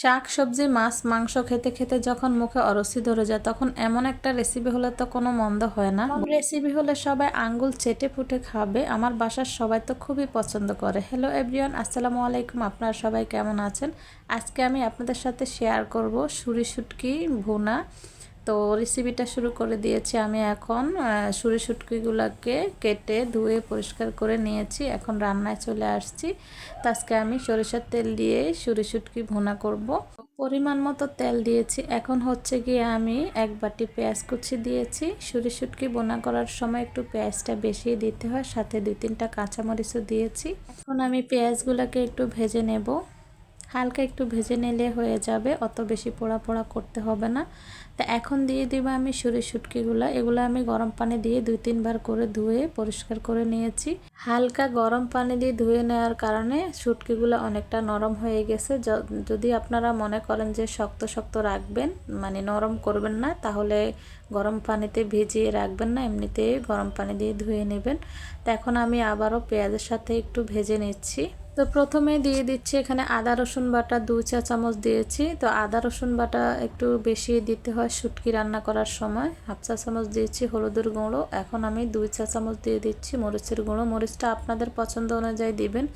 শাক সবজি মাছ, মাংস খেতে খেতে যখন মুখে অরসি ধরে যায়, তখন এমন একটা রেসিপি হলে তো কোনো মন্দ হয় না। রেসিপি হলে সবাই আঙ্গুল চেটে ফুটে খাবে। আমার বাসার সবাই তো খুবই পছন্দ করে। হ্যালো এভরিওয়ান আসসালামু আলাইকুম। আপনারা সবাই কেমন আছেন? আজকে আমি আপনাদের সাথে শেয়ার করব সুরি শুটকি, ভুনা তো রেসিপিটা শুরু করে দিয়েছি আমি এখন। সুরি শুটকিগুলোকে কেটে ধুয়ে পরিষ্কার করে নিয়েছি। এখন রান্নায় চলে আসছি। তো আজকে আমি সরিষার তেল দিয়ে সুরি শুটকি ভুনা করব। পরিমাণ মতো তেল দিয়েছি। এখন হচ্ছে গিয়ে আমি এক বাটি পেঁয়াজ কুচি দিয়েছি। সুরি শুটকি বোনা করার সময় একটু পেঁয়াজটা বেশি দিতে হয়। সাথে দুই তিনটা কাঁচামরিচও দিয়েছি। এখন আমি পেঁয়াজগুলোকে একটু ভেজে নেব। হালকা একটু ভেজে নিলে হয়ে যাবে, অত বেশি পোড়া পোড়া করতে হবে না। তা এখন দিয়ে দিব আমি সুরি শুটকিগুলো, এগুলো আমি গরম পানি দিয়ে দুই তিনবার করে ধুয়ে পরিষ্কার করে নিয়েছি। হালকা গরম পানি দিয়ে ধুয়ে নেওয়ার কারণে শুটকিগুলো অনেকটা নরম হয়ে গেছে। যদি আপনারা মনে করেন যে শক্ত শক্ত রাখবেন মানে নরম করবেন না, তাহলে গরম পানিতে ভিজিয়ে রাখবেন না, এমনিতে গরম পানি দিয়ে ধুয়ে নেবেন। তো এখন আমি আবারও পেঁয়াজের সাথে একটু ভেজে নিচ্ছি। তো প্রথমে দিয়ে দিচ্ছি এখানে আদা, রসুন বাটা দু চা চামচ দিয়েছি। তো আদা, রসুন বাটা একটু বেশি দিতে হয় শুটকি রান্না করার সময়। হাফ চা চামচ দিয়েছি হলুদের গুঁড়ো। এখন আমি দুই চা চামচ দিয়ে দিচ্ছি মরিচের গুঁড়ো। মরিচটা আপনাদের পছন্দ অনুযায়ী দিবেন।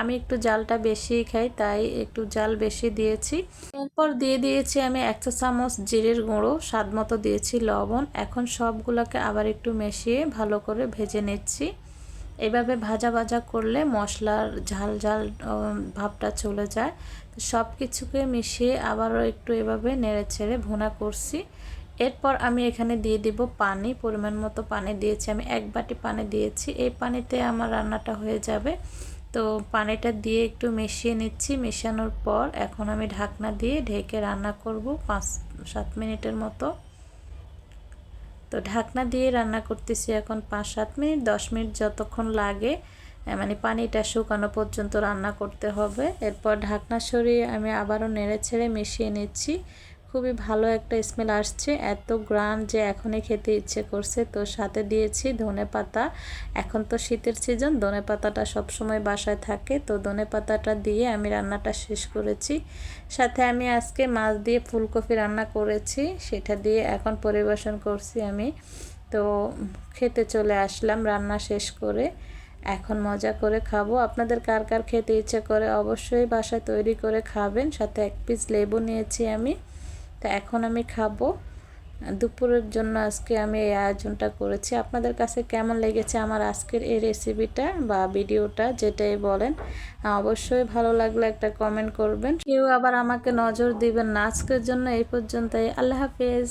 আমি একটু জালটা বেশি খাই, তাই একটু জাল বেশি দিয়েছি। এরপর দিয়ে দিয়েছি আমি এক চা চামচ জিরের গুঁড়ো। স্বাদ মতো দিয়েছি লবণ। এখন সবগুলোকে আবার একটু মিশিয়ে ভালো করে ভেজে নিচ্ছি। এভাবে ভাজা ভাজা করলে মশলার ঝাল ঝাল ভাবটা চলে যায়। সব কিছুকে মিশিয়ে আবারও একটু এভাবে নেড়ে ছেড়ে ভুনা করছি। এরপর আমি এখানে দিয়ে দিব পানি, পরিমাণ মতো পানি দিয়েছি। আমি এক বাটি পানি দিয়েছি। এই পানিতে আমার রান্নাটা হয়ে যাবে। তো পানিটা দিয়ে একটু মিশিয়ে নিচ্ছি। মেশানোর পর এখন আমি ঢাকনা দিয়ে ঢেকে রান্না করব পাঁচ সাত মিনিটের মতো। তো ঢাকনা দিয়ে রান্না করতেছি এখন পাঁচ সাত মিনিট, দশ মিনিট যতক্ষণ লাগে। মানে পানিটা শুকানো পর্যন্ত রান্না করতে হবে। এরপর ঢাকনা সরিয়ে আমি আবারও নেড়ে ছেড়ে মিশিয়ে নিচ্ছি। খুবই ভালো একটা স্মেল আসছে। এত গ্রান যে এখনই খেতে ইচ্ছে করছে। তো সাথে দিয়েছি ধনে পাতা। এখন তো শীতের সিজন ধনে পাতাটা সবসময় বাসায় থাকে। তো ধনে পাতাটা দিয়ে আমি রান্নাটা শেষ করেছি। সাথে আমি আজকে মাছ দিয়ে ফুলকপি রান্না করেছি। সেটা দিয়ে এখন পরিবেশন করছি আমি। তো খেতে চলে আসলাম রান্না শেষ করে। এখন মজা করে খাব। আপনাদের কার কার খেতে ইচ্ছে করে অবশ্যই বাসায় তৈরি করে খাবেন। সাথে এক পিস লেবু নিয়েছি আমি। তো এখন আমি খাব। দুপুরের জন্য আজকে আমি এই আয়োজনটা করেছি। আপনাদের কাছে কেমন লেগেছে আমার আজকের এই রেসিপিটা বা ভিডিওটা যেটাই বলেন? অবশ্যই ভালো লাগলে একটা কমেন্ট করবেন। কেউ আবার আমাকে নজর দিবেন না। আজকের জন্য এই পর্যন্তই। আল্লাহ হাফেজ।